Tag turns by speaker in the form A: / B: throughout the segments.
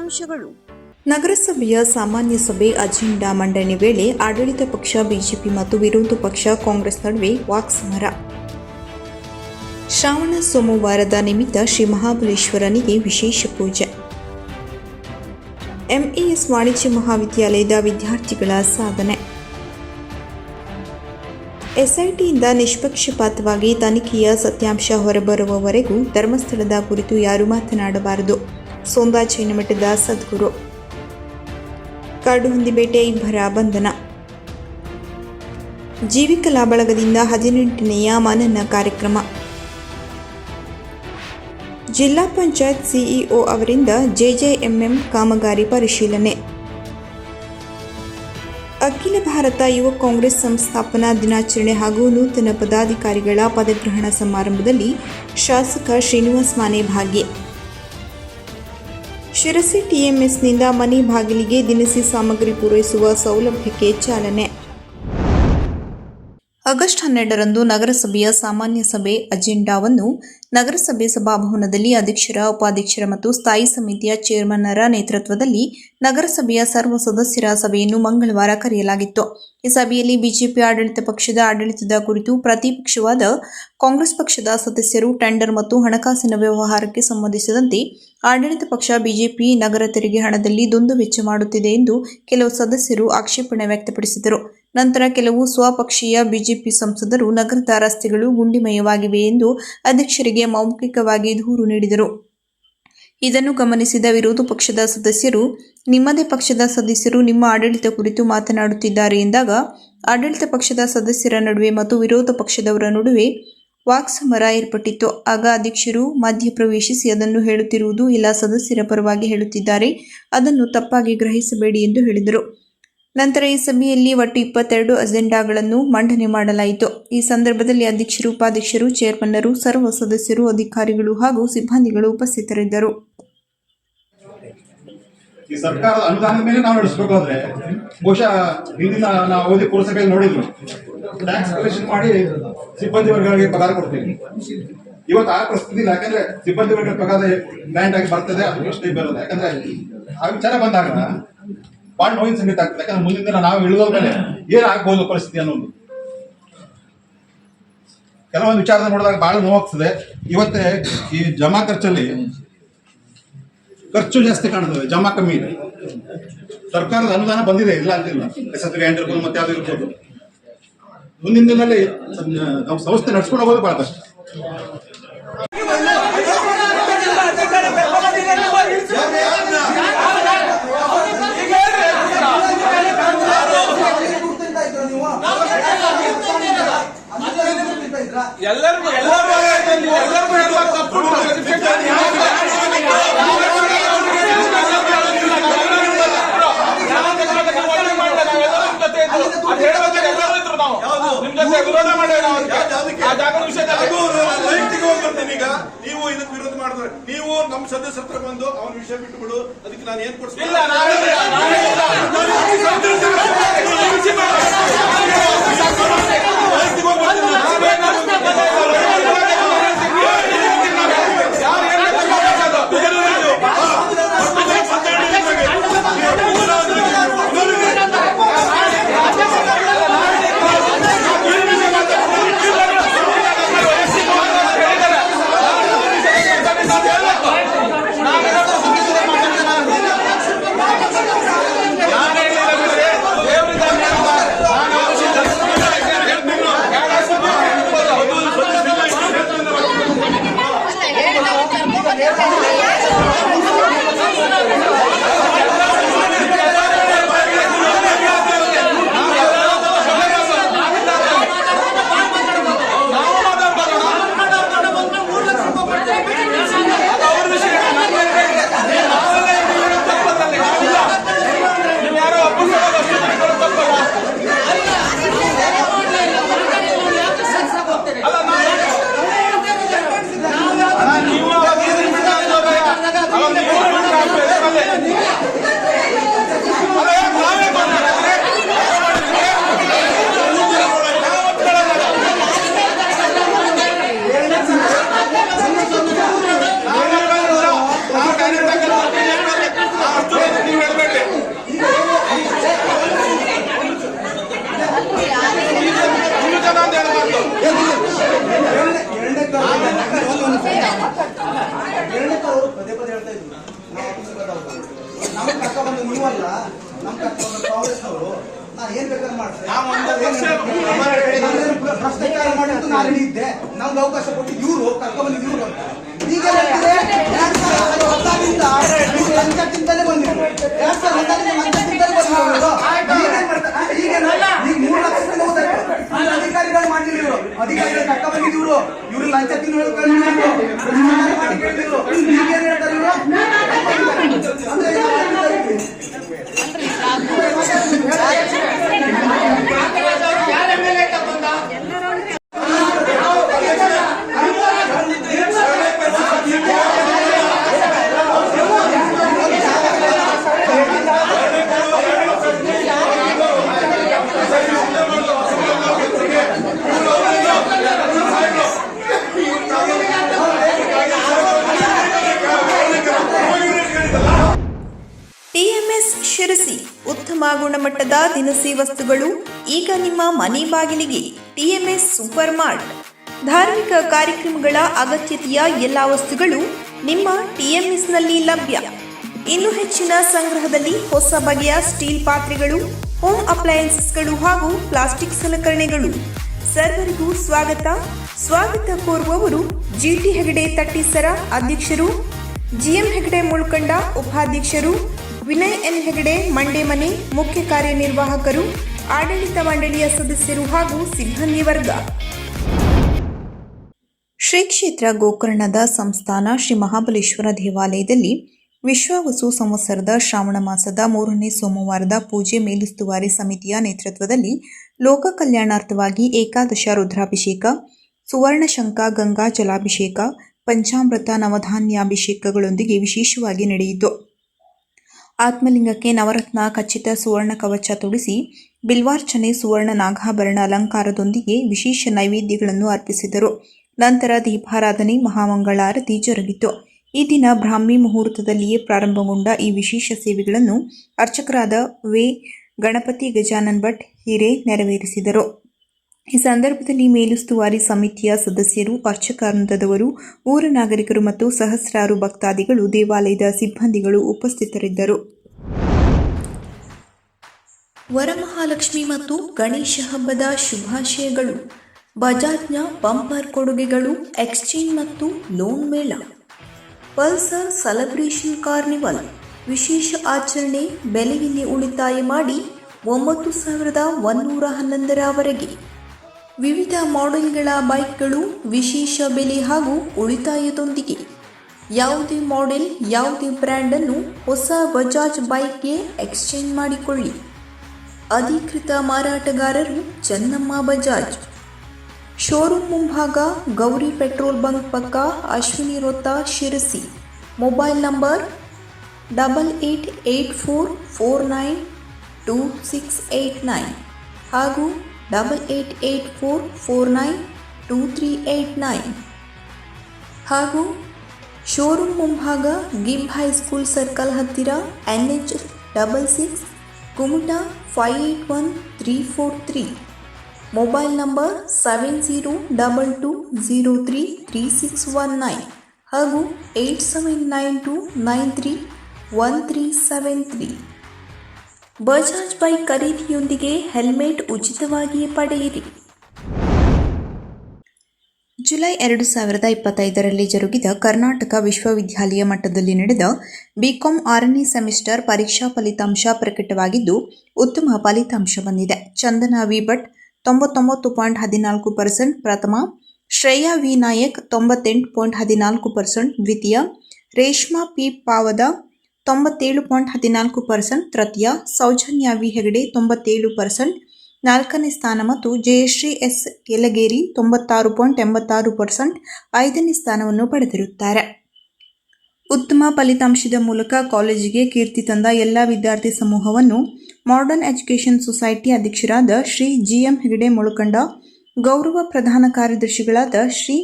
A: ಮುಖ್ಯಾಂಶಗಳು
B: ನಗರಸಭೆಯ ಸಾಮಾನ್ಯ ಸಭೆ ಅಜೆಂಡಾ ಮಂಡನೆ ವೇಳೆ ಆಡಳಿತ ಪಕ್ಷ, ಬಿಜೆಪಿ ಮತ್ತು ವಿರೋಧ ಪಕ್ಷ, ಕಾಂಗ್ರೆಸ್ ನಡುವೆ ವಾಕ್ಸಮರ. ಶ್ರಾವಣ ಸೋಮವಾರದ ನಿಮಿತ್ತ ಶ್ರೀ ಮಹಾಬಲೇಶ್ವರನಿಗೆ ವಿಶೇಷ ಪೂಜೆ. ಎಂಇಎಸ್ ವಾಣಿಜ್ಯ ಮಹಾವಿದ್ಯಾಲಯದ ವಿದ್ಯಾರ್ಥಿಗಳ ಸಾಧನೆ. ಎಸ್ಐಟಿಯಿಂದ ನಿಷ್ಪಕ್ಷಪಾತವಾಗಿ ತನಿಖೆಯ ಸತ್ಯಾಂಶ ಹೊರಬರುವವರೆಗೂ ಧರ್ಮಸ್ಥಳದ ಕುರಿತು ಯಾರೂ ಮಾತನಾಡಬಾರದು. ಸೋಂದಾ ಮಠದ ಸದ್ಗುರು. ಕಾಡುಹಂದಿಬೇಟೆ ಇಬ್ಬರ ಬಂಧನ. ಜೀವಿಕಲಾ ಬಳಗದಿಂದ ಹದಿನೆಂಟನೆಯ ಮನನ ಕಾರ್ಯಕ್ರಮ. ಜಿಲ್ಲಾ ಪಂಚಾಯತ್ ಸಿಇಒ ಅವರಿಂದ ಜೆಜೆಎಂಎಂ ಕಾಮಗಾರಿ ಪರಿಶೀಲನೆ. ಅಖಿಲ ಭಾರತ ಯುವ ಕಾಂಗ್ರೆಸ್ ಸಂಸ್ಥಾಪನಾ ದಿನಾಚರಣೆ ಹಾಗೂ ನೂತನ ಪದಾಧಿಕಾರಿಗಳ ಪದಗ್ರಹಣ ಸಮಾರಂಭದಲ್ಲಿ ಶಾಸಕ ಶ್ರೀನಿವಾಸ್ ಮಾನೆ ಭಾಗಿ. ಶಿರಸಿ ಟಿಎಂಎಸ್ನಿಂದ ಮನೆ ಬಾಗಿಲಿಗೆ ದಿನಸಿ ಸಾಮಗ್ರಿ ಪೂರೈಸುವ ಸೌಲಭ್ಯಕ್ಕೆ ಚಾಲನೆ. ಆಗಸ್ಟ್ ಹನ್ನೆರಡರಂದು ನಗರಸಭೆಯ ಸಾಮಾನ್ಯ ಸಭೆ ಅಜೆಂಡಾವನ್ನು ನಗರಸಭೆ ಸಭಾಭವನದಲ್ಲಿ ಅಧ್ಯಕ್ಷರ, ಉಪಾಧ್ಯಕ್ಷರ ಮತ್ತು ಸ್ಥಾಯಿ ಸಮಿತಿಯ ಚೇರ್ಮನ್ನರ ನೇತೃತ್ವದಲ್ಲಿ ನಗರಸಭೆಯ ಸರ್ವ ಸದಸ್ಯರ ಸಭೆಯನ್ನು ಮಂಗಳವಾರ ಕರೆಯಲಾಗಿತ್ತು. ಈ ಸಭೆಯಲ್ಲಿ ಬಿಜೆಪಿ ಆಡಳಿತ ಪಕ್ಷದ ಆಡಳಿತದ ಕುರಿತು ಪ್ರತಿಪಕ್ಷವಾದ ಕಾಂಗ್ರೆಸ್ ಪಕ್ಷದ ಸದಸ್ಯರು, ಟೆಂಡರ್ ಮತ್ತು ಹಣಕಾಸಿನ ವ್ಯವಹಾರಕ್ಕೆ ಸಂಬಂಧಿಸಿದಂತೆ ಆಡಳಿತ ಪಕ್ಷ ಬಿಜೆಪಿ ನಗರ ತೆರಿಗೆ ಹಣದಲ್ಲಿ ದುಂದು ವೆಚ್ಚ ಮಾಡುತ್ತಿದೆ ಎಂದು ಕೆಲವು ಸದಸ್ಯರು ಆಕ್ಷೇಪಣೆ ವ್ಯಕ್ತಪಡಿಸಿದರು. ನಂತರ ಕೆಲವು ಸ್ವಪಕ್ಷೀಯ ಬಿಜೆಪಿ ಸಂಸದರು ನಗರದ ರಸ್ತೆಗಳು ಗುಂಡಿಮಯವಾಗಿವೆ ಎಂದು ಅಧ್ಯಕ್ಷರಿಗೆ ಮೌಖಿಕವಾಗಿ ದೂರು ನೀಡಿದರು. ಇದನ್ನು ಗಮನಿಸಿದ ವಿರೋಧ ಪಕ್ಷದ ಸದಸ್ಯರು, ನಿಮ್ಮದೇ ಪಕ್ಷದ ಸದಸ್ಯರು ನಿಮ್ಮ ಆಡಳಿತ ಕುರಿತು ಮಾತನಾಡುತ್ತಿದ್ದಾರೆ ಎಂದಾಗ, ಆಡಳಿತ ಪಕ್ಷದ ಸದಸ್ಯರ ನಡುವೆ ಮತ್ತು ವಿರೋಧ ಪಕ್ಷದವರ ನಡುವೆ ವಾಕ್ಸಮರ ಏರ್ಪಟ್ಟಿತ್ತು. ಆಗ ಅಧ್ಯಕ್ಷರು ಮಧ್ಯ ಪ್ರವೇಶಿಸಿ ಅದನ್ನು ಹೇಳುತ್ತಿರುವುದು ಎಲ್ಲ ಸದಸ್ಯರ ಪರವಾಗಿ ಹೇಳುತ್ತಿದ್ದಾರೆ. ಅದನ್ನು ತಪ್ಪಾಗಿ ಗ್ರಹಿಸಬೇಡಿ ಎಂದು ಹೇಳಿದರು. ನಂತರ ಈ ಸಭೆಯಲ್ಲಿ ಒಟ್ಟು ಇಪ್ಪತ್ತೆರಡು ಅಜೆಂಡಾಗಳನ್ನು ಮಂಡನೆ ಮಾಡಲಾಯಿತು. ಈ ಸಂದರ್ಭದಲ್ಲಿ ಅಧ್ಯಕ್ಷರು, ಉಪಾಧ್ಯಕ್ಷರು, ಚೇರ್ಮನ್ನರು, ಸರ್ವ ಸದಸ್ಯರು, ಅಧಿಕಾರಿಗಳು ಹಾಗೂ ಸಿಬ್ಬಂದಿಗಳು ಉಪಸ್ಥಿತರಿದ್ದರು.
C: ಈ ಸರ್ಕಾರದ ಅನುದಾನದ ಮೇಲೆ ನಾವು ನಡೆಸ್ಬೇಕಾದ್ರೆ ಬಹುಶಃ ಹಿಂದಿನ ನಾವು ಓದಿ ಪುರಸಭೆಯಲ್ಲಿ ನೋಡಿದ್ರು. ಟ್ಯಾಕ್ಸ್ ಕಲೆಕ್ಷನ್ ಮಾಡಿ ಸಿಬ್ಬಂದಿ ವರ್ಗಗಳಿಗೆ ಪಗಾರ ಕೊಡ್ತೀವಿ. ಇವತ್ತು ಆ ಪರಿಸ್ಥಿತಿ ಇಲ್ಲ. ಯಾಕಂದ್ರೆ ಸಿಬ್ಬಂದಿ ವರ್ಗದ ಪಗಾರ ಗ್ರ್ಯಾಂಡ್ ಆಗಿ ಬರ್ತದೆ, ಅದು ಪ್ರಶ್ನೆ ಬರೋದು ಯಾಕಂದ್ರೆ ಆ ವಿಚಾರ ಬಂದಾಗ ಬಹಳ ನೋವಿನ ಸಂಗೀತ ಆಗ್ತದೆ ಯಾಕಂದ್ರೆ ಮುಂದಿನ ದಿನ ನಾವು ಇಳಿದ ಮೇಲೆ ಏನಾಗ್ಬೋದು ಪರಿಸ್ಥಿತಿ ಅನ್ನೋದು. ಕೆಲವೊಂದು ವಿಚಾರ ನೋಡಿದಾಗ ಬಹಳ ನೋವಾಗ್ತದೆ. ಇವತ್ತೇ ಈ ಜಮಾ ಖರ್ಚಲ್ಲಿ ಖರ್ಚು ಜಾಸ್ತಿ ಕಾಣ್ತದೆ ಜಮಾ ಕಮ್ಮಿ ಇದೆ. ಸರ್ಕಾರದ ಅನುದಾನ ಬಂದಿದೆ ಇಲ್ಲ ಅಂತಿಲ್ಲ ಎಸ್ ಎಸ್ ಗ್ರ್ಯಾಂಡ್ ಇರ್ಬೋದು ಮತ್ತೆ ಯಾವ್ದು ಇರ್ಬೋದು. ಮುಂದಿನ ದಿನದಲ್ಲಿ ನಾವು ಸಂಸ್ಥೆ ನಡ್ಸ್ಕೊಂಡು ಹೋಗೋದು ಬಹಳ ಕಷ್ಟ.
D: ಎಲ್ಲರಿಗೂ ಎಲ್ಲರಿಗೂ ಎಲ್ಲರಿಗೂ ಹೇಳುವಾಗ ತಪ್ಪು ವಿರೋಧ
E: ಹೋಗ್ತೀನಿ ಈಗ ನೀವು ಇದಕ್ಕೆ ವಿರೋಧ ಮಾಡಿದ್ರೆ ನೀವು ನಮ್ಮ ಸದಸ್ಯರ ಹತ್ರ ಬಂದು ಅವನ ವಿಷಯ ಬಿಟ್ಟುಬಿಡು ಅದಕ್ಕೆ ನಾನು ಏನ್ ಕೊಡ್ತೀನಿ
A: ಕಾಂಗ್ರೆಸ್ ಅವರು ನಾ ಏನ್ ಬೇಕಾದ್ರೆ ಮಾಡ್ತಾರೆ ಭ್ರಷ್ಟಾಚಾರ ಮಾಡಿದ್ದು ನಾನು ಇದ್ದೆ. ನಮ್ಗೆ ಅವಕಾಶ ಕೊಟ್ಟು ಇವರು ಕರ್ಕೊಂಡ್ಬಂದಿದ್ದು ಇವರು ಅಂತ. ಈಗ? ಎರಡ್ ಸಾವಿರದ ಹತ್ತಾರರಿಂದ ನೀವು ಲಂಚ ತಿಂತಾನೆ ಬಂದಿದ್ರು ಎರಡ್ ಸಾವಿರದ ಬಂದಿದ್ರು ಈಗೇನ್ ಮಾಡ್ತಾರೆ? ಈಗೇನು? ಈಗ ಮೂರು ಲಕ್ಷ ರೂಪಾಯಿ ಹೋಗ್ತಾರೆ. ಈಗ ಅಧಿಕಾರಿಗಳು ಮಾಡಿಲ್ಲ ಇವರು ಅಧಿಕಾರಿಗಳು ಕರ್ಕೊಂಡ್ಬಂದಿದ್ದು ಇವರು ಇವರು ಲಂಚ ತಿನ್ನು ಹೇಳ್ಕೊಂಡಿದ್ರು ಭ್ರಷ್ಟಾಚಾರ ಮಾಡಿ ಕೇಳಿದ್ರು ಈಗೇನ್ ಹೇಳ್ತಾರೆ ಇವರು ಅಂದ್ರೆ ನಾವು
B: ಶಿರಸಿ ಉತ್ತಮ ಗುಣಮಟ್ಟದ ದಿನಸಿ ವಸ್ತುಗಳು, ಈಗ ನಿಮ್ಮ ಮನೆ ಬಾಗಿಲಿಗೆ. ಟಿಎಂಎಸ್ ಸೂಪರ್ ಮಾರ್ಟ್ ಧಾರ್ಮಿಕ ಕಾರ್ಯಕ್ರಮಗಳ ಅಗತ್ಯತೆಯ ಎಲ್ಲ ವಸ್ತುಗಳು ನಿಮ್ಮ ಟಿಎಂಎಸ್ನಲ್ಲಿ ಲಭ್ಯ. ಇನ್ನು ಹೆಚ್ಚಿನ ಸಂಗ್ರಹದಲ್ಲಿ ಹೊಸ ಬಗೆಯ ಸ್ಟೀಲ್ ಪಾತ್ರೆಗಳು, ಹೋಮ್ ಅಪ್ಲಯನ್ಸಸ್ಗಳು ಹಾಗೂ ಪ್ಲಾಸ್ಟಿಕ್ ಸಲಕರಣೆಗಳು. ಸರ್ವರಿಗೂ ಸ್ವಾಗತ. ಸ್ವಾಗತ ಕೋರುವವರು ಜಿಟಿ ಹೆಗಡೆ ತಟ್ಟಿಸರ ಅಧ್ಯಕ್ಷರು ಜಿಎಂ ಹೆಗಡೆ ಮುಳ್ಕಂಡ ಉಪಾಧ್ಯಕ್ಷರು ವಿನಯ್ ಎನ್ ಹೆಗಡೆ ಮಂಡೆ ಮನೆ, ಮುಖ್ಯ ಕಾರ್ಯನಿರ್ವಾಹಕರು, ಆಡಳಿತ ಮಂಡಳಿಯ ಸದಸ್ಯರು ಹಾಗೂ ಸಿಬ್ಬಂದಿ ವರ್ಗ. ಶ್ರೀ ಕ್ಷೇತ್ರ ಗೋಕರ್ಣದ ಸಂಸ್ಥಾನ ಶ್ರೀ ಮಹಾಬಲೇಶ್ವರ ದೇವಾಲಯದಲ್ಲಿ ವಿಶ್ವವಸು ಸಂವತ್ಸರದ ಶ್ರಾವಣ ಮಾಸದ ಮೂರನೇ ಸೋಮವಾರದ ಪೂಜೆ ಮೇಲುಸ್ತುವಾರಿ ಸಮಿತಿಯ ನೇತೃತ್ವದಲ್ಲಿ ಲೋಕ ಕಲ್ಯಾಣಾರ್ಥವಾಗಿ ಏಕಾದಶ ರುದ್ರಾಭಿಷೇಕ ಸುವರ್ಣಶಂಕ ಗಂಗಾ ಜಲಾಭಿಷೇಕ, ಪಂಚಾಮೃತ ನವಧಾನ್ಯಾಭಿಷೇಕಗಳೊಂದಿಗೆ ವಿಶೇಷವಾಗಿ ನಡೆಯಿತು. ಆತ್ಮಲಿಂಗಕ್ಕೆ ನವರತ್ನ, ಖಚಿತ ಸುವರ್ಣ ಕವಚ ತೊಡಿಸಿ, ಬಿಲ್ವಾರ್ಚನೆ, ಸುವರ್ಣ, ನಾಗಾಭರಣ ಅಲಂಕಾರದೊಂದಿಗೆ ವಿಶೇಷ ನೈವೇದ್ಯಗಳನ್ನು ಅರ್ಪಿಸಿದರು. ನಂತರ ದೀಪಾರಾಧನೆ, ಮಹಾಮಂಗಳಾರತಿ ಜರುಗಿತು. ಈ ದಿನ ಬ್ರಾಹ್ಮಿ ಮುಹೂರ್ತದಲ್ಲಿಯೇ ಪ್ರಾರಂಭಗೊಂಡ ಈ ವಿಶೇಷ ಸೇವೆಗಳನ್ನು ಅರ್ಚಕರಾದ ವೇ ಗಣಪತಿ ಗಜಾನನ್ ಭಟ್ ಹಿರೇ ನೆರವೇರಿಸಿದರು. ಈ ಸಂದರ್ಭದಲ್ಲಿ ಮೇಲುಸ್ತುವಾರಿ ಸಮಿತಿಯ ಸದಸ್ಯರು ಅರ್ಚಕಾನಂದದವರು ಊರ ನಾಗರಿಕರು ಮತ್ತು ಸಹಸ್ರಾರು ಭಕ್ತಾದಿಗಳು, ದೇವಾಲಯದ ಸಿಬ್ಬಂದಿಗಳು ಉಪಸ್ಥಿತರಿದ್ದರು. ವರಮಹಾಲಕ್ಷ್ಮಿ ಮತ್ತು ಗಣೇಶ ಹಬ್ಬದ ಶುಭಾಶಯಗಳು. ಬಜಾಜ್ನ ಬಂಪರ್ ಕೊಡುಗೆಗಳು, ಎಕ್ಸ್ಚೇಂಜ್ ಮತ್ತು ಲೋನ್ ಮೇಳ. Pulsar celebration carnival. ವಿಶೇಷ ಆಚರಣೆ ಬೆಲೆಯಲ್ಲಿ ಉಳಿತಾಯ ಮಾಡಿ ಒಂಬತ್ತು ಸಾವಿರದ ಒಂದೂರ ಹನ್ನೊಂದರವರೆಗೆ. ವಿವಿಧ ಮಾಡೆಲ್ಗಳ ಬೈಕ್ಗಳು ವಿಶೇಷ ಬೆಲೆ ಹಾಗೂ ಉಳಿತಾಯದೊಂದಿಗೆ. ಯಾವುದೇ ಮಾಡೆಲ್, ಯಾವುದೇ ಬ್ರ್ಯಾಂಡನ್ನು ಹೊಸ ಬಜಾಜ್ ಬೈಕ್ಗೆ ಎಕ್ಸ್ಚೇಂಜ್ ಮಾಡಿಕೊಳ್ಳಿ. ಅಧಿಕೃತ ಮಾರಾಟಗಾರರು ಚನ್ನಮ್ಮ ಬಜಾಜ್. ಶೋರೂಮ್ ಮುಂಭಾಗ ಗೌರಿ ಪೆಟ್ರೋಲ್ ಬಂಕ್ ಪಕ್ಕ ಅಶ್ವಿನಿ ವೃತ್ತ Sirsi. Mobile number double eight eight four four nine two six eight nine ಹಾಗೂ double eight eight four four nine two three eight nine ಹಾಗೂ ಶೋರೂಮ್ ಮುಂಭಾಗ ಗಿಬ್ ಹೈಸ್ಕೂಲ್ ಸರ್ಕಲ್ ಹತ್ತಿರ N H double six Kumta five eight one three four three mobile number seven zero double two zero three three six one nine ಹಾಗೂ eight seven nine two nine three one three seven three Bajaj bike ಖರೀದಿಯೊಂದಿಗೆ helmet ಉಚಿತವಾಗಿ ಪಡೆಯಿರಿ. July ಎರಡು ಸಾವಿರದ ಇಪ್ಪತ್ತೈದರಲ್ಲಿ ಜರುಗಿದ ಕರ್ನಾಟಕ ವಿಶ್ವವಿದ್ಯಾಲಯ ಮಟ್ಟದಲ್ಲಿ ನಡೆದ BCom ಆರನೇ ಸೆಮಿಸ್ಟರ್ ಪರೀಕ್ಷಾ ಫಲಿತಾಂಶ ಪ್ರಕಟವಾಗಿದ್ದು, ಉತ್ತಮ ಫಲಿತಾಂಶ ಬಂದಿದೆ. ಚಂದನಾ ವಿ ಭಟ್ ತೊಂಬತ್ತೊಂಬತ್ತು ಪಾಯಿಂಟ್ ಹದಿನಾಲ್ಕು ಪರ್ಸೆಂಟ್, ಪ್ರಥಮ ಶ್ರೇಯಾ ವಿ ನಾಯಕ್ ತೊಂಬತ್ತೆಂಟು ಪಾಯಿಂಟ್ ಹದಿನಾಲ್ಕು ಪರ್ಸೆಂಟ್, ದ್ವಿತೀಯ ರೇಷ್ಮಾ ಪಿ ಪಾವದ ತೊಂಬತ್ತೇಳು ಪಾಯಿಂಟ್ ಹದಿನಾಲ್ಕು ಪರ್ಸೆಂಟ್ ತೃತೀಯ ಸೌಜನ್ಯ ವಿ ಹೆಗಡೆ ತೊಂಬತ್ತೇಳು ಪರ್ಸೆಂಟ್ ನಾಲ್ಕನೇ ಸ್ಥಾನ ಮತ್ತು ಜಯಶ್ರೀ ಎಸ್ ಯಲಗೇರಿ ತೊಂಬತ್ತಾರು ಪಾಯಿಂಟ್ ಎಂಬತ್ತಾರು ಪರ್ಸೆಂಟ್ ಐದನೇ ಸ್ಥಾನವನ್ನು ಪಡೆದಿರುತ್ತಾರೆ. ಉತ್ತಮ ಫಲಿತಾಂಶದ ಮೂಲಕ ಕಾಲೇಜಿಗೆ ಕೀರ್ತಿ ತಂದ ಎಲ್ಲ ವಿದ್ಯಾರ್ಥಿ ಸಮೂಹವನ್ನು ಮಾಡರ್ನ್ ಎಜುಕೇಷನ್ ಸೊಸೈಟಿ ಅಧ್ಯಕ್ಷರಾದ ಶ್ರೀ ಜಿ ಎಂ ಹೆಗಡೆ ಮುಳುಕಂಡ ಗೌರವ ಪ್ರಧಾನ ಕಾರ್ಯದರ್ಶಿಗಳಾದ ಶ್ರೀ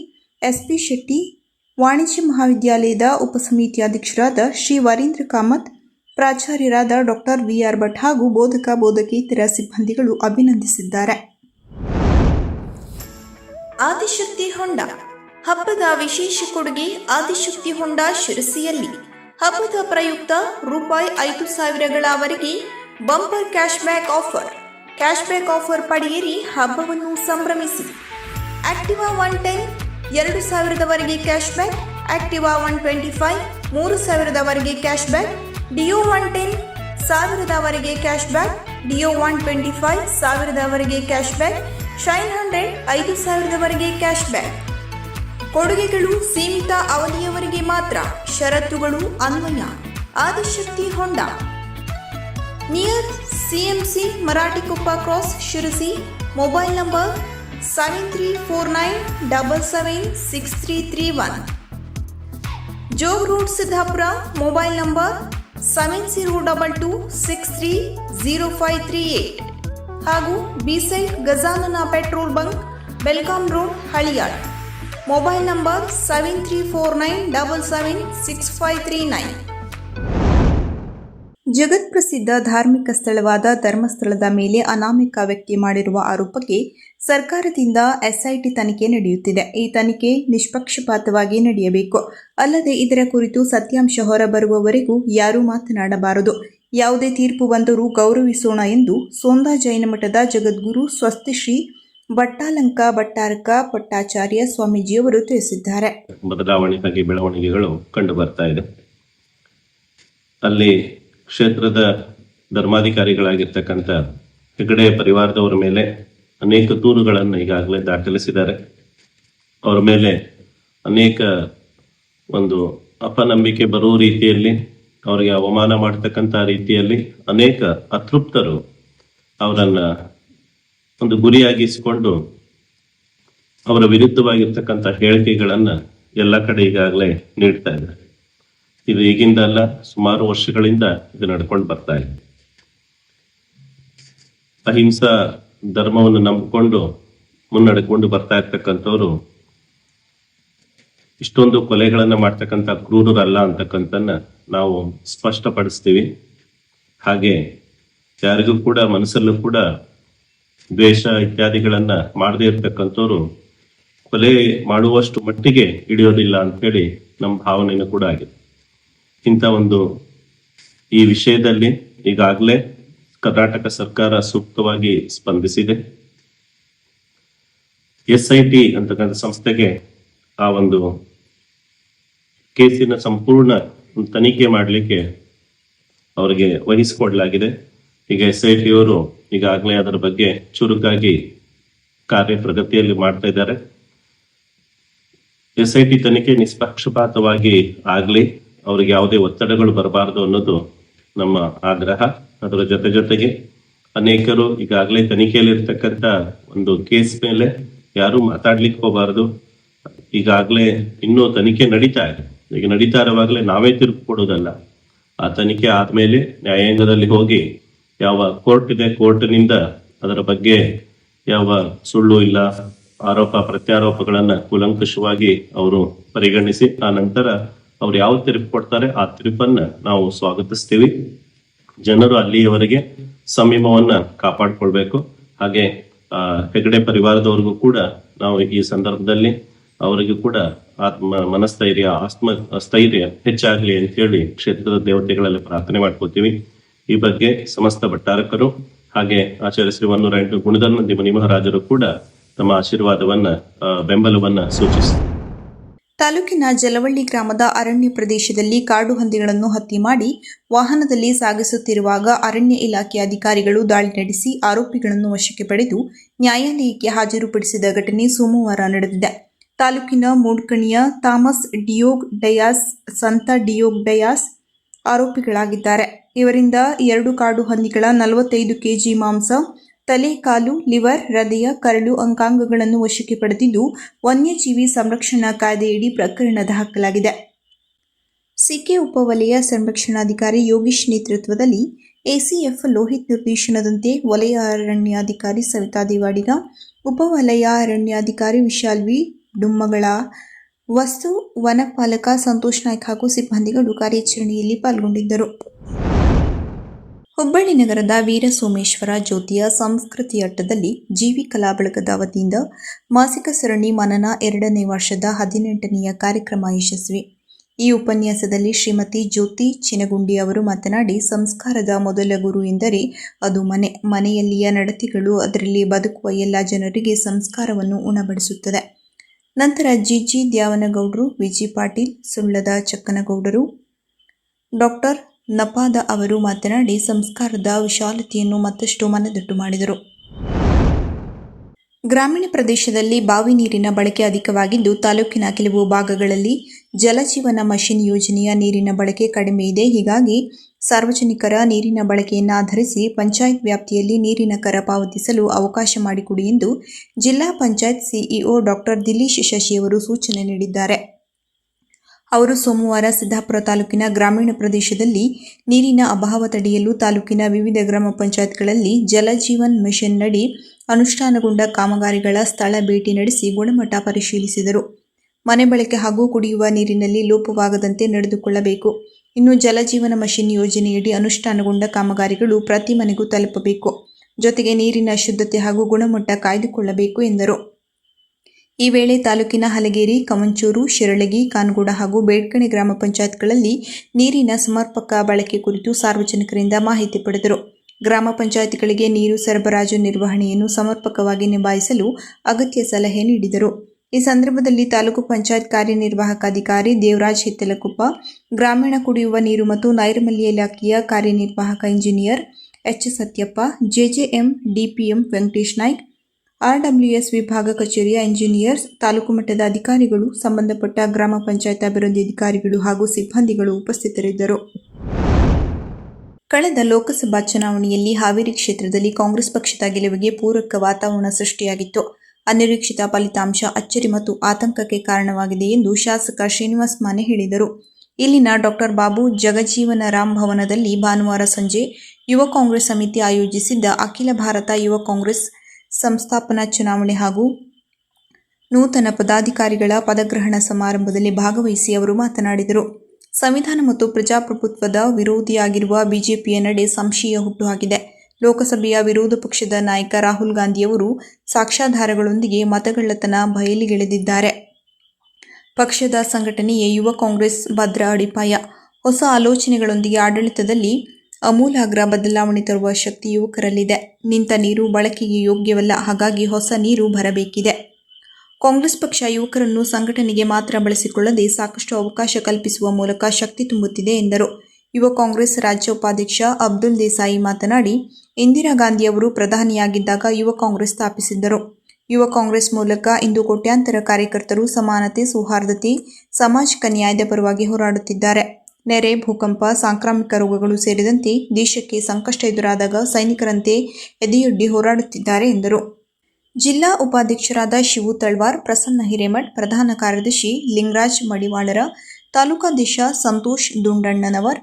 B: ಎಸ್ ಪಿ ಶೆಟ್ಟಿ ವಾಣಿಜ್ಯ ಮಹಾವಿದ್ಯಾಲಯದ ಉಪಸಮಿತಿ ಅಧ್ಯಕ್ಷರಾದ ಶ್ರೀ ವರೀಂದ್ರ ಕಾಮತ್, ಪ್ರಾಚಾರ್ಯರಾದ ಡಾಕ್ಟರ್ ವಿ ಆರ್ ಭಟ್ ಹಾಗೂ ಬೋಧಕ, ಬೋಧಕೇತರ ಸಿಬ್ಬಂದಿಗಳು ಅಭಿನಂದಿಸಿದ್ದಾರೆ. ಆದಿಶಕ್ತಿ ಹೊಂಡ. ಹಬ್ಬದ ವಿಶೇಷ ಕೊಡುಗೆ ಆದಿಶಕ್ತಿ ಹೊಂಡ ಶಿರಸಿಯಲ್ಲಿ. ಹಬ್ಬದ ಪ್ರಯುಕ್ತ ರೂಪಾಯಿ ಐದು ಸಾವಿರಗಳವರೆಗೆ bumper cash back offer. Cash back offer ಪಡೆಯಿರಿ ಹಬ್ಬವನ್ನು ಸಂಭ್ರಮಿಸಿ. ಆಕ್ಟಿವಾ ಒನ್ ಟೆನ್ ಎರಡು ಸಾವಿರದವರೆಗೆ cash back Activa one twenty five, ಮೂರು ಸಾವಿರದವರೆಗೆ cash back Dio one ten, ಸಾವಿರದವರೆಗೆ cash back Dio one twenty five, ಸಾವಿರದವರೆಗೆ ಕ್ಯಾಶ್ ಬ್ಯಾಕ್ ಶೈನ್ ಹಂಡ್ರೆಡ್, ಐದು ಸಾವಿರದವರೆಗೆ ಕ್ಯಾಶ್ ಬ್ಯಾಕ್ ಕೊಡುಗೆಗಳು ಸೀಮಿತ ಅವಧಿಯವರೆಗೆ ಮಾತ್ರ. ಷರತ್ತುಗಳು ಅನ್ವಯ. Adishakti Honda. Near CMC Marathikoppa cross Sirsi, mobile number seven three four nine double seven six three three one Jog road Siddapur mobile number seven zero double two six three zero five three eight ಹಾಗೂ beside Gajanana petrol bunk Belgaum road Haliyal mobile number seven three four nine double seven six five three nine ಜಗತ್ಪ್ರಸಿದ್ಧ ಧಾರ್ಮಿಕ ಸ್ಥಳವಾದ ಧರ್ಮಸ್ಥಳದ ಮೇಲೆ ಅನಾಮಿಕ ವ್ಯಕ್ತಿ ಮಾಡಿರುವ ಆರೋಪಕ್ಕೆ ಸರ್ಕಾರದಿಂದ ಎಸ್ಐಟಿ ತನಿಖೆ ನಡೆಯುತ್ತಿದೆ. ಈ ತನಿಖೆ ನಿಷ್ಪಕ್ಷಪಾತವಾಗಿ ನಡೆಯಬೇಕು. ಅಲ್ಲದೆ ಇದರ ಕುರಿತು ಸತ್ಯಾಂಶ ಹೊರಬರುವವರೆಗೂ ಯಾರೂ ಮಾತನಾಡಬಾರದು. ಯಾವುದೇ ತೀರ್ಪು ಬಂದರೂ ಗೌರವಿಸೋಣ ಎಂದು ಸೋಂದಾ ಜೈನ ಮಠದ ಜಗದ್ಗುರು ಸ್ವಸ್ತಿಶ್ರೀ ಭಟ್ಟಾಲಂಕ ಭಟ್ಟಾರಕ ಪಟ್ಟಾಚಾರ್ಯ ಸ್ವಾಮೀಜಿಯವರು ತಿಳಿಸಿದ್ದಾರೆ.
F: ಬದಲಾವಣೆ ಹಾಗೆ ಬೆಳವಣಿಗೆಗಳು ಕಂಡು ಬರ್ತಾ ಇದೆ. ಅಲ್ಲಿ ಕ್ಷೇತ್ರದ ಧರ್ಮಾಧಿಕಾರಿಗಳಾಗಿರ್ತಕ್ಕಂಥ ಹೆಗಡೆ ಪರಿವಾರದವರ ಮೇಲೆ ಅನೇಕ ದೂರುಗಳನ್ನು ಈಗಾಗಲೇ ದಾಖಲಿಸಿದ್ದಾರೆ. ಅವರ ಮೇಲೆ ಅನೇಕ ಒಂದು ಅಪನಂಬಿಕೆ ಬರುವ ರೀತಿಯಲ್ಲಿ, ಅವರಿಗೆ ಅವಮಾನ ಮಾಡತಕ್ಕಂಥ ರೀತಿಯಲ್ಲಿ ಅನೇಕ ಅತೃಪ್ತರು ಅವರನ್ನ ಒಂದು ಗುರಿಯಾಗಿಸಿಕೊಂಡು ಅವರ ವಿರುದ್ಧವಾಗಿರ್ತಕ್ಕಂಥ ಹೇಳಿಕೆಗಳನ್ನ ಎಲ್ಲ ಕಡೆ ಈಗಾಗಲೇ ನೀಡ್ತಾ ಇದ್ದಾರೆ. ಇದು ಈಗಿಂದ ಅಲ್ಲ, ಸುಮಾರು ವರ್ಷಗಳಿಂದ ಇದು ನಡ್ಕೊಂಡು ಬರ್ತಾ ಇದೆ. ಅಹಿಂಸಾ ಧರ್ಮವನ್ನು ನಂಬಿಕೊಂಡು ಮುನ್ನಡೆಕೊಂಡು ಬರ್ತಾ ಇರ್ತಕ್ಕಂಥವ್ರು ಇಷ್ಟೊಂದು ಕೊಲೆಗಳನ್ನು ಮಾಡ್ತಕ್ಕಂಥ ಕ್ರೂರರಲ್ಲ ಅಂತಕ್ಕಂಥನ್ನ ನಾವು ಸ್ಪಷ್ಟಪಡಿಸ್ತೀವಿ. ಹಾಗೆ ಯಾರಿಗೂ ಕೂಡ ಮನಸ್ಸಲ್ಲೂ ಕೂಡ ದ್ವೇಷ ಇತ್ಯಾದಿಗಳನ್ನ ಮಾಡದೇ ಇರ್ತಕ್ಕಂಥವ್ರು ಕೊಲೆ ಮಾಡುವಷ್ಟು ಮಟ್ಟಿಗೆ ಹಿಡಿಯೋದಿಲ್ಲ ಅಂತ ಹೇಳಿ ನಮ್ಮ ಭಾವನೆಯೂ ಕೂಡ ಆಗಿದೆ. ಇಂಥ ಒಂದು ಈ ವಿಷಯದಲ್ಲಿ ಈಗಾಗಲೇ ಕರ್ನಾಟಕ ಸರ್ಕಾರ ಸೂಕ್ತವಾಗಿ ಸ್ಪಂದಿಸಿದೆ. ಎಸ್ ಐ ಟಿ ಅಂತಕ್ಕಂಥ ಸಂಸ್ಥೆಗೆ ಆ ಒಂದು ಕೇಸಿನ ಸಂಪೂರ್ಣ ತನಿಖೆ ಮಾಡಲಿಕ್ಕೆ ಅವರಿಗೆ ವಹಿಸಿಕೊಡಲಾಗಿದೆ. ಈಗ ಎಸ್ ಐ ಟಿ ಅವರು ಈಗಾಗಲೇ ಅದರ ಬಗ್ಗೆ ಚುರುಕಾಗಿ ಕಾರ್ಯ ಪ್ರಗತಿಯಲ್ಲಿ ಮಾಡ್ತಾ ಇದ್ದಾರೆ. ಎಸ್ ಐ ಟಿ ತನಿಖೆ ನಿಷ್ಪಕ್ಷಪಾತವಾಗಿ ಆಗಲಿ, ಅವ್ರಿಗೆ ಯಾವುದೇ ಒತ್ತಡಗಳು ಬರಬಾರದು ಅನ್ನೋದು ನಮ್ಮ ಆಗ್ರಹ. ಅದರ ಜೊತೆ ಜೊತೆಗೆ ಅನೇಕರು ಈಗಾಗಲೇ ತನಿಖೆಯಲ್ಲಿ ಇರ್ತಕ್ಕಂತ ಒಂದು ಕೇಸ್ ಮೇಲೆ ಯಾರು ಮಾತಾಡ್ಲಿಕ್ಕೆ ಹೋಗಬಾರದು. ಈಗಾಗಲೇ ಇನ್ನೂ ತನಿಖೆ ನಡೀತಾ ಇದೆ. ಈಗ ನಡೀತಾ ಇರುವಾಗಲೇ ನಾವೇ ತೀರ್ಪು ಕೊಡೋದಲ್ಲ ಆ ತನಿಖೆ ಆದ್ಮೇಲೆ ನ್ಯಾಯಾಂಗದಲ್ಲಿ ಹೋಗಿ ಯಾವ ಕೋರ್ಟ್ ಇದೆ, ಕೋರ್ಟ್ನಿಂದ ಅದರ ಬಗ್ಗೆ ಯಾವ ಸುಳ್ಳು ಇಲ್ಲ, ಆರೋಪ ಪ್ರತ್ಯಾರೋಪಗಳನ್ನ ಕೂಲಂಕಷವಾಗಿ ಅವರು ಪರಿಗಣಿಸಿ, ಆ ನಂತರ ಅವ್ರು ಯಾವ ತೀರ್ಪು ಕೊಡ್ತಾರೆ, ಆ ತೀರ್ಪನ್ನ ನಾವು ಸ್ವಾಗತಿಸ್ತೀವಿ. ಜನರು ಅಲ್ಲಿಯವರೆಗೆ ಸಂಯಮವನ್ನ ಕಾಪಾಡ್ಕೊಳ್ಬೇಕು. ಹಾಗೆ, ಆ, ಹೆಗಡೆ ಪರಿವಾರದವ್ರಿಗೂ ಕೂಡ ನಾವು ಈ ಸಂದರ್ಭದಲ್ಲಿ ಅವರಿಗೂ ಕೂಡ ಆತ್ಮ, ಮನಸ್ಥೈರ್ಯ, ಆತ್ಮ, ಸ್ಥೈರ್ಯ ಹೆಚ್ಚಾಗ್ಲಿ ಅಂತ ಹೇಳಿ ಕ್ಷೇತ್ರದ ದೇವತೆಗಳಲ್ಲಿ ಪ್ರಾರ್ಥನೆ ಮಾಡ್ಕೋತೀವಿ. ಈ ಬಗ್ಗೆ ಸಮಸ್ತ ಭಟ್ಟಾರಕರು ಹಾಗೆ ಆಚಾರ್ಯ ಶ್ರೀ ಒನ್ನೂರ ಎಂಟು ಗುಣಧರ್ಮ ಮಹಾರಾಜರು ಕೂಡ ತಮ್ಮ ಆಶೀರ್ವಾದವನ್ನ ಬೆಂಬಲವನ್ನ ಸೂಚಿಸಿದ್ದಾರೆ
B: ತಾಲೂಕಿನ ಜಲವಳ್ಳಿ ಗ್ರಾಮದ ಅರಣ್ಯ ಪ್ರದೇಶದಲ್ಲಿ ಕಾಡು ಹಂದಿಗಳನ್ನು ಹತ್ಯೆ ಮಾಡಿ ವಾಹನದಲ್ಲಿ ಸಾಗಿಸುತ್ತಿರುವಾಗ ಅರಣ್ಯ ಇಲಾಖೆ ಅಧಿಕಾರಿಗಳು ದಾಳಿ ನಡೆಸಿ ಆರೋಪಿಗಳನ್ನು ವಶಕ್ಕೆ ಪಡೆದು ನ್ಯಾಯಾಲಯಕ್ಕೆ ಹಾಜರುಪಡಿಸಿದ ಘಟನೆ ಸೋಮವಾರ ನಡೆದಿದೆ. ತಾಲೂಕಿನ ಮೂಡ್ಕಣಿಯ ಥಾಮಸ್ ಡಿಯೋಗ್ ಡಯಾಸ್, ಸಂತ ಡಿಯೋಗ್ ಡಯಾಸ್ ಆರೋಪಿಗಳಾಗಿದ್ದಾರೆ. ಇವರಿಂದ ಎರಡು ಕಾಡು ಹಂದಿಗಳ ನಲವತ್ತೈದು ಕೆಜಿ ಮಾಂಸ ತಲೆ, ಕಾಲು, ಲಿವರ್, ಹೃದಯ, ಕರಳು ಅಂಗಾಂಗಗಳನ್ನು ವಶಕ್ಕೆ ಪಡೆದಿದ್ದು ವನ್ಯಜೀವಿ ಸಂರಕ್ಷಣಾ ಕಾಯ್ದೆಯಡಿ ಪ್ರಕರಣ ದಾಖಲಾಗಿದೆ ಸಿಕೆ ಉಪವಲಯ ಸಂರಕ್ಷಣಾಧಿಕಾರಿ ಯೋಗೀಶ್ ನೇತೃತ್ವದಲ್ಲಿ ಎಸಿಎಫ್ ಲೋಹಿತ್ ನಿರ್ದೇಶನದಂತೆ ವಲಯ ಅರಣ್ಯಾಧಿಕಾರಿ ಸವಿತಾ ದೇವಾಡಿಗ, ಉಪವಲಯ ಅರಣ್ಯಾಧಿಕಾರಿ ವಿಶಾಲ್ ವಿ. ಡುಮ್ಮಗಳ, ವಸ್ತು, ವನಪಾಲಕ ಸಂತೋಷ್ ನಾಯ್ಕ ಹಾಗೂ ಸಿಬ್ಬಂದಿಗಳು ಕಾರ್ಯಾಚರಣೆಯಲ್ಲಿ ಪಾಲ್ಗೊಂಡಿದ್ದರು. ಹುಬ್ಬಳ್ಳಿ ನಗರದ ವೀರಸೋಮೇಶ್ವರ ಜ್ಯೋತಿಯ ಸಂಸ್ಕೃತಿ ಅಟ್ಟದಲ್ಲಿ ಜೀವಿ ಕಲಾ ಬಳಗದ ವತಿಯಿಂದ ಮಾಸಿಕ ಸರಣಿ ಮನನ ಎರಡನೇ ವರ್ಷದ ಹದಿನೆಂಟನೆಯ ಕಾರ್ಯಕ್ರಮ ಯಶಸ್ವಿ. ಈ ಉಪನ್ಯಾಸದಲ್ಲಿ ಶ್ರೀಮತಿ ಜ್ಯೋತಿ ಚಿನಗುಂಡಿ ಅವರು ಮಾತನಾಡಿ, ಸಂಸ್ಕಾರದ ಮೊದಲ ಗುರು ಎಂದರೆ ಅದು ಮನೆ. ಮನೆಯಲ್ಲಿಯ ನಡತೆಗಳು ಅದರಲ್ಲಿ ಬದುಕುವ ಎಲ್ಲ ಜನರಿಗೆ ಸಂಸ್ಕಾರವನ್ನು ಉಣಬಡಿಸುತ್ತದೆ. ನಂತರ ಜಿಜಿ ದ್ಯಾವನಗೌಡರು, ವಿಜಿ ಪಾಟೀಲ್, ಸುಳ್ಳದ ಚಕ್ಕನಗೌಡರು, ಡಾಕ್ಟರ್ ನಪಾದ ಅವರು ಮಾತನಾಡಿ, ಸಂಸ್ಕಾರದ ವಿಶಾಲತೆಯನ್ನು ಮತ್ತಷ್ಟು ಮನದಟ್ಟು ಮಾಡಿದರು. ಗ್ರಾಮೀಣ ಪ್ರದೇಶದಲ್ಲಿ ಬಾವಿ ನೀರಿನ ಬಳಕೆ ಅಧಿಕವಾಗಿದ್ದು, ತಾಲೂಕಿನ ಕೆಲವು ಭಾಗಗಳಲ್ಲಿ ಜಲಜೀವನ ಮಷಿನ್ ಯೋಜನೆಯ ನೀರಿನ ಬಳಕೆ ಕಡಿಮೆ ಇದೆ. ಹೀಗಾಗಿ ಸಾರ್ವಜನಿಕರ ನೀರಿನ ಬಳಕೆಯನ್ನು ಆಧರಿಸಿ ಪಂಚಾಯತ್ ವ್ಯಾಪ್ತಿಯಲ್ಲಿ ನೀರಿನ ಕರ ಪಾವತಿಸಲು ಅವಕಾಶ ಮಾಡಿಕೊಡಿ ಎಂದು ಜಿಲ್ಲಾ ಪಂಚಾಯತ್ ಸಿಇಒ ಡಾಕ್ಟರ್ ದಿಲೀಶ್ ಶಶಿಯವರು ಸೂಚನೆ ನೀಡಿದ್ದಾರೆ. ಅವರು ಸೋಮವಾರ ಸಿದ್ದಾಪುರ ತಾಲೂಕಿನ ಗ್ರಾಮೀಣ ಪ್ರದೇಶದಲ್ಲಿ ನೀರಿನ ಅಭಾವ ತಡೆಯಲು ತಾಲೂಕಿನ ವಿವಿಧ ಗ್ರಾಮ ಪಂಚಾಯತ್ಗಳಲ್ಲಿ ಜಲಜೀವನ್ ಮಿಷನ್ ನಡಿ ಅನುಷ್ಠಾನಗೊಂಡ ಕಾಮಗಾರಿಗಳ ಸ್ಥಳ ಭೇಟಿ ನಡೆಸಿ ಗುಣಮಟ್ಟ ಪರಿಶೀಲಿಸಿದರು. ಮನೆ ಬಳಕೆ ಹಾಗೂ ಕುಡಿಯುವ ನೀರಿನಲ್ಲಿ ಲೋಪವಾಗದಂತೆ ನಡೆದುಕೊಳ್ಳಬೇಕು. ಇನ್ನು ಜಲಜೀವನ ಮಷಿನ್ ಯೋಜನೆಯಡಿ ಅನುಷ್ಠಾನಗೊಂಡ ಕಾಮಗಾರಿಗಳು ಪ್ರತಿ ಮನೆಗೂ ತಲುಪಬೇಕು. ಜೊತೆಗೆ ನೀರಿನ ಶುದ್ಧತೆ ಹಾಗೂ ಗುಣಮಟ್ಟ ಕಾಯ್ದುಕೊಳ್ಳಬೇಕು ಎಂದರು. ಈ ವೇಳೆ ತಾಲೂಕಿನ ಹಲಗೇರಿ, ಕಮಂಚೂರು, ಶಿರಳಗಿ, ಕಾನ್ಗೂಡ ಹಾಗೂ ಬೇಡ್ಕಣೆ ಗ್ರಾಮ ಪಂಚಾಯತ್ಗಳಲ್ಲಿ ನೀರಿನ ಸಮರ್ಪಕ ಬಳಕೆ ಕುರಿತು ಸಾರ್ವಜನಿಕರಿಂದ ಮಾಹಿತಿ ಪಡೆದರು. ಗ್ರಾಮ ಪಂಚಾಯತ್ಗಳಿಗೆ ನೀರು ಸರಬರಾಜು ನಿರ್ವಹಣೆಯನ್ನು ಸಮರ್ಪಕವಾಗಿ ನಿಭಾಯಿಸಲು ಅಗತ್ಯ ಸಲಹೆ ನೀಡಿದರು. ಈ ಸಂದರ್ಭದಲ್ಲಿ ತಾಲೂಕು ಪಂಚಾಯತ್ ಕಾರ್ಯನಿರ್ವಾಹಕ ಅಧಿಕಾರಿ ದೇವರಾಜ್ ಹಿತ್ತಲಕೊಪ್ಪ, ಗ್ರಾಮೀಣ ಕುಡಿಯುವ ನೀರು ಮತ್ತು ನೈರ್ಮಲ್ಯ ಇಲಾಖೆಯ ಕಾರ್ಯನಿರ್ವಾಹಕ engineer H Satyappa, JJM DPM Venkatesh Naik RWS ವಿಭಾಗ ಕಚೇರಿಯ ಇಂಜಿನಿಯರ್ಸ್, ತಾಲೂಕು ಮಟ್ಟದ ಅಧಿಕಾರಿಗಳು, ಸಂಬಂಧಪಟ್ಟ ಗ್ರಾಮ ಪಂಚಾಯತ್ ಅಭಿವೃದ್ಧಿ ಅಧಿಕಾರಿಗಳು ಹಾಗೂ ಸಿಬ್ಬಂದಿಗಳು ಉಪಸ್ಥಿತರಿದ್ದರು. ಕಳೆದ ಲೋಕಸಭಾ ಚುನಾವಣೆಯಲ್ಲಿ ಹಾವೇರಿ ಕ್ಷೇತ್ರದಲ್ಲಿ ಕಾಂಗ್ರೆಸ್ ಪಕ್ಷದ ಗೆಲುವಿಗೆ ಪೂರಕ ವಾತಾವರಣ ಸೃಷ್ಟಿಯಾಗಿತ್ತು. ಅನಿರೀಕ್ಷಿತ ಫಲಿತಾಂಶ ಅಚ್ಚರಿ ಮತ್ತು ಆತಂಕಕ್ಕೆ ಕಾರಣವಾಗಿದೆ ಎಂದು ಶಾಸಕ ಶ್ರೀನಿವಾಸ್ ಮಾನೆ ಹೇಳಿದರು. ಇಲ್ಲಿನ ಡಾಕ್ಟರ್ ಬಾಬು ಜಗಜೀವನ ರಾಮ್ ಭವನದಲ್ಲಿ ಭಾನುವಾರ ಸಂಜೆ ಯುವ ಕಾಂಗ್ರೆಸ್ ಸಮಿತಿ ಆಯೋಜಿಸಿದ್ದ ಅಖಿಲ ಭಾರತ ಯುವ ಕಾಂಗ್ರೆಸ್ ಸಂಸ್ಥಾಪನಾ ಚುನಾವಣೆ ಹಾಗೂ ನೂತನ ಪದಾಧಿಕಾರಿಗಳ ಪದಗ್ರಹಣ ಸಮಾರಂಭದಲ್ಲಿ ಭಾಗವಹಿಸಿ ಅವರು ಮಾತನಾಡಿದರು. ಸಂವಿಧಾನ ಮತ್ತು ಪ್ರಜಾಪ್ರಭುತ್ವದ ವಿರೋಧಿಯಾಗಿರುವ ಬಿಜೆಪಿಯ ನಡೆ ಸಂಶಯ ಹುಟ್ಟುಹಾಕಿದೆ. ಲೋಕಸಭೆಯ ವಿರೋಧ ಪಕ್ಷದ ನಾಯಕ ರಾಹುಲ್ ಗಾಂಧಿಯವರು ಸಾಕ್ಷ್ಯಾಧಾರಗಳೊಂದಿಗೆ ಮತಗಳ್ಳತನ ಬಯಲಿಗೆಳೆದಿದ್ದಾರೆ. ಪಕ್ಷದ ಸಂಘಟನೆಯೇ ಯುವ ಕಾಂಗ್ರೆಸ್ ಭದ್ರ ಅಡಿಪಾಯ ಹೊಸ ಆಲೋಚನೆಗಳೊಂದಿಗೆ ಆಡಳಿತದಲ್ಲಿ ಅಮೂಲಾಗ್ರ ಬದಲಾವಣೆ ತರುವ ಶಕ್ತಿ ಯುವಕರಲ್ಲಿದೆ. ನಿಂತ ನೀರು ಬಳಕೆಗೆ ಯೋಗ್ಯವಲ್ಲ, ಹಾಗಾಗಿ ಹೊಸ ನೀರು ಬರಬೇಕಿದೆ. ಕಾಂಗ್ರೆಸ್ ಪಕ್ಷ ಯುವಕರನ್ನು ಸಂಘಟನೆಗೆ ಮಾತ್ರ ಬಳಸಿಕೊಳ್ಳದೆ ಸಾಕಷ್ಟು ಅವಕಾಶ ಕಲ್ಪಿಸುವ ಮೂಲಕ ಶಕ್ತಿ ತುಂಬುತ್ತಿದೆ ಎಂದರು. ಯುವ ಕಾಂಗ್ರೆಸ್ ರಾಜ್ಯ ಉಪಾಧ್ಯಕ್ಷ ಅಬ್ದುಲ್ ದೇಸಾಯಿ ಮಾತನಾಡಿ, ಇಂದಿರಾ ಗಾಂಧಿಯವರು ಪ್ರಧಾನಿಯಾಗಿದ್ದಾಗ ಯುವ ಕಾಂಗ್ರೆಸ್ ಸ್ಥಾಪಿಸಿದ್ದರು. ಯುವ ಕಾಂಗ್ರೆಸ್ ಮೂಲಕ ಇಂದು ಕೋಟ್ಯಾಂತರ ಕಾರ್ಯಕರ್ತರು ಸಮಾನತೆ, ಸೌಹಾರ್ದತೆ, ಸಾಮಾಜಿಕ ನ್ಯಾಯದ ಪರವಾಗಿ ಹೋರಾಡುತ್ತಿದ್ದಾರೆ. ನೆರೆ, ಭೂಕಂಪ, ಸಾಂಕ್ರಾಮಿಕ ರೋಗಗಳು ಸೇರಿದಂತೆ ದೇಶಕ್ಕೆ ಸಂಕಷ್ಟ ಎದುರಾದಾಗ ಸೈನಿಕರಂತೆ ಎದೆಯೊಡ್ಡಿ ಹೋರಾಡುತ್ತಿದ್ದಾರೆ ಎಂದರು. ಜಿಲ್ಲಾ ಉಪಾಧ್ಯಕ್ಷರಾದ ಶಿವು ತಳ್ವಾರ್, ಪ್ರಸನ್ನ ಹಿರೇಮಠ್, ಪ್ರಧಾನ ಕಾರ್ಯದರ್ಶಿ ಲಿಂಗರಾಜ್ ಮಡಿವಾಳರ ತಾಲೂಕಾಧ್ಯಕ್ಷ ಸಂತೋಷ್ ದುಂಡಣ್ಣನವರ್,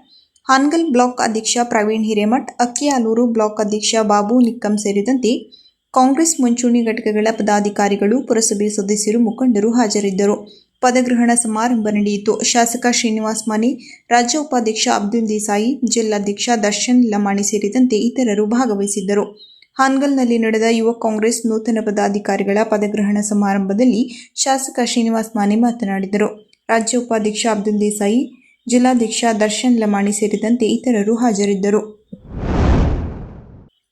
B: ಹಾನ್ಗಲ್ ಬ್ಲಾಕ್ ಅಧ್ಯಕ್ಷ ಪ್ರವೀಣ್ ಹಿರೇಮಠ್, ಅಕ್ಕಿಯಾಲೂರು ಬ್ಲಾಕ್ ಅಧ್ಯಕ್ಷ ಬಾಬು ನಿಕ್ಕಂ ಸೇರಿದಂತೆ ಕಾಂಗ್ರೆಸ್ ಮುಂಚೂಣಿ ಘಟಕಗಳ ಪದಾಧಿಕಾರಿಗಳು, ಪುರಸಭೆ ಸದಸ್ಯರು, ಮುಖಂಡರು ಹಾಜರಿದ್ದರು. ಪದಗ್ರಹಣ ಸಮಾರಂಭ ನಡೆಯಿತು. ಶಾಸಕ ಶ್ರೀನಿವಾಸ್ ಮನಿ, ರಾಜ್ಯ ಉಪಾಧ್ಯಕ್ಷ ಅಬ್ದುಲ್ ದೇಸಾಯಿ, ಜಿಲ್ಲಾಧ್ಯಕ್ಷ ದರ್ಶನ್ ಲಮಾಣಿ ಸೇರಿದಂತೆ ಇತರರು ಭಾಗವಹಿಸಿದ್ದರು. ಹಾನ್ಗಲ್ನಲ್ಲಿ ನಡೆದ ಯುವ ಕಾಂಗ್ರೆಸ್ ನೂತನ ಪದಾಧಿಕಾರಿಗಳ ಪದಗ್ರಹಣ ಸಮಾರಂಭದಲ್ಲಿ ಶಾಸಕ ಶ್ರೀನಿವಾಸ್ ಮಾನೆ ಮಾತನಾಡಿದರು. ರಾಜ್ಯ ಉಪಾಧ್ಯಕ್ಷ ಅಬ್ದುಲ್ ದೇಸಾಯಿ, ಜಿಲ್ಲಾಧ್ಯಕ್ಷ ದರ್ಶನ್ ಲಮಾಣಿ ಸೇರಿದಂತೆ ಇತರರು ಹಾಜರಿದ್ದರು.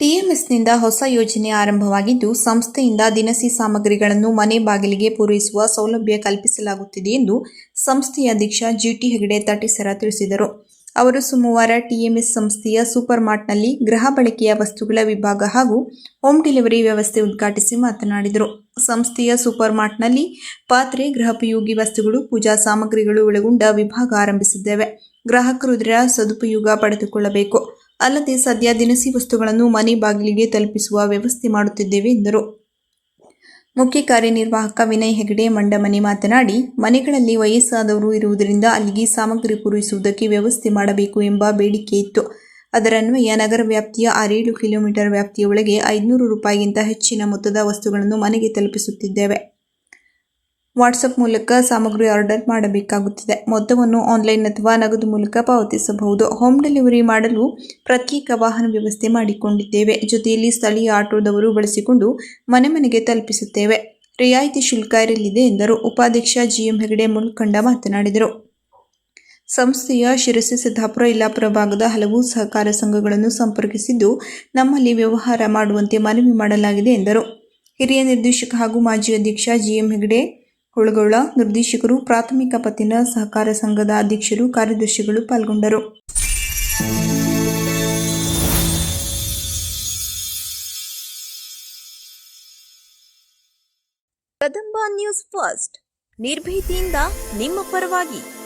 B: ಟಿಎಂಎಸ್ನಿಂದ ಹೊಸ ಯೋಜನೆ ಆರಂಭವಾಗಿದ್ದು, ಸಂಸ್ಥೆಯಿಂದ ದಿನಸಿ ಸಾಮಗ್ರಿಗಳನ್ನು ಮನೆ ಬಾಗಿಲಿಗೆ ಪೂರೈಸುವ ಸೌಲಭ್ಯ ಕಲ್ಪಿಸಲಾಗುತ್ತಿದೆ ಎಂದು ಸಂಸ್ಥೆಯ ಅಧ್ಯಕ್ಷ ಜಿಟಿ ಹೆಗಡೆ ತಟೀಸರ ತಿಳಿಸಿದರು. ಅವರು ಸೋಮವಾರ ಟಿಎಂಎಸ್ ಸಂಸ್ಥೆಯ ಸೂಪರ್ ಮಾರ್ಟ್ನಲ್ಲಿ ಗೃಹ ಬಳಕೆಯ ವಸ್ತುಗಳ ವಿಭಾಗ ಹಾಗೂ ಹೋಮ್ ಡೆಲಿವರಿ ವ್ಯವಸ್ಥೆ ಉದ್ಘಾಟಿಸಿ ಮಾತನಾಡಿದರು. ಸಂಸ್ಥೆಯ ಸೂಪರ್ ಮಾರ್ಟ್ನಲ್ಲಿ ಪಾತ್ರೆ, ಗೃಹೋಪಯೋಗಿ ವಸ್ತುಗಳು, ಪೂಜಾ ಸಾಮಗ್ರಿಗಳು ಒಳಗೊಂಡ ವಿಭಾಗ ಆರಂಭಿಸಿದ್ದೇವೆ. ಗ್ರಾಹಕರು ಇದರ ಸದುಪಯೋಗ ಪಡೆದುಕೊಳ್ಳಬೇಕು. ಅಲ್ಲದೆ ಸದ್ಯ ದಿನಸಿ ವಸ್ತುಗಳನ್ನು ಮನೆ ಬಾಗಿಲಿಗೆ ತಲುಪಿಸುವ ವ್ಯವಸ್ಥೆ ಮಾಡುತ್ತಿದ್ದೇವೆ, ಎಂದರು. ಮುಖ್ಯ ಕಾರ್ಯನಿರ್ವಾಹಕ ವಿನಯ್ ಹೆಗಡೆ ಮಂಡಮನಿ ಮಾತನಾಡಿ, ಮನೆಗಳಲ್ಲಿ ವಯಸ್ಸಾದವರು ಇರುವುದರಿಂದ ಅಲ್ಲಿಗೆ ಸಾಮಗ್ರಿ ಪೂರೈಸುವುದಕ್ಕೆ ವ್ಯವಸ್ಥೆ ಮಾಡಬೇಕು ಎಂಬ ಬೇಡಿಕೆ ಇತ್ತು. ಅದರನ್ವಯ ನಗರ ವ್ಯಾಪ್ತಿಯ ಆರೇಳು ಕಿಲೋಮೀಟರ್ ವ್ಯಾಪ್ತಿಯ ಒಳಗೆ ಐದುನೂರು ರೂಪಾಯಿಗಿಂತ ಹೆಚ್ಚಿನ ಮೊತ್ತದ ವಸ್ತುಗಳನ್ನು ಮನೆಗೆ ತಲುಪಿಸುತ್ತಿದ್ದೇವೆ. ವಾಟ್ಸಪ್ ಮೂಲಕ ಸಾಮಗ್ರಿ ಆರ್ಡರ್ ಮಾಡಬೇಕಾಗುತ್ತದೆ. ಮೊತ್ತವನ್ನು ಆನ್ಲೈನ್ ಅಥವಾ ನಗದು ಮೂಲಕ ಪಾವತಿಸಬಹುದು. ಹೋಮ್ ಡೆಲಿವರಿ ಮಾಡಲು ಪ್ರತ್ಯೇಕ ವಾಹನ ವ್ಯವಸ್ಥೆ ಮಾಡಿಕೊಂಡಿದ್ದೇವೆ. ಜೊತೆಯಲ್ಲಿ ಸ್ಥಳೀಯ ಆಟೋದವರು ಬಳಸಿಕೊಂಡು ಮನೆ ಮನೆಗೆ ತಲುಪಿಸುತ್ತೇವೆ. ರಿಯಾಯಿತಿ ಶುಲ್ಕ ಇರಲಿದೆ ಎಂದರು. ಉಪಾಧ್ಯಕ್ಷ ಜಿಎಂ ಹೆಗಡೆ ಮುಲ್ಕಂಡ ಮಾತನಾಡಿದರು. ಸಂಸ್ಥೆಯ ಶಿರಸಿ ಸಿದ್ದಾಪುರ ಇಲ್ಲಾಪುರ ಭಾಗದ ಹಲವು ಸಹಕಾರ ಸಂಘಗಳನ್ನು ಸಂಪರ್ಕಿಸಿದ್ದು ನಮ್ಮಲ್ಲಿ ವ್ಯವಹಾರ ಮಾಡುವಂತೆ ಮನವಿ ಮಾಡಲಾಗಿದೆ ಎಂದರು. ಹಿರಿಯ ನಿರ್ದೇಶಕ ಹಾಗೂ ಮಾಜಿ ಅಧ್ಯಕ್ಷ ಜಿಎಂ ಹೆಗಡೆ ಹುಳಗೌಳ, ನಿರ್ದೇಶಕರು, ಪ್ರಾಥಮಿಕ ಪತ್ತಿನ ಸಹಕಾರ ಸಂಘದ ಅಧ್ಯಕ್ಷರು, ಕಾರ್ಯದರ್ಶಿಗಳು ಪಾಲ್ಗೊಂಡರು.
G: Kadamba news first. ನಿರ್ಭೀತಿಯಿಂದ ನಿಮ್ಮ ಪರವಾಗಿ.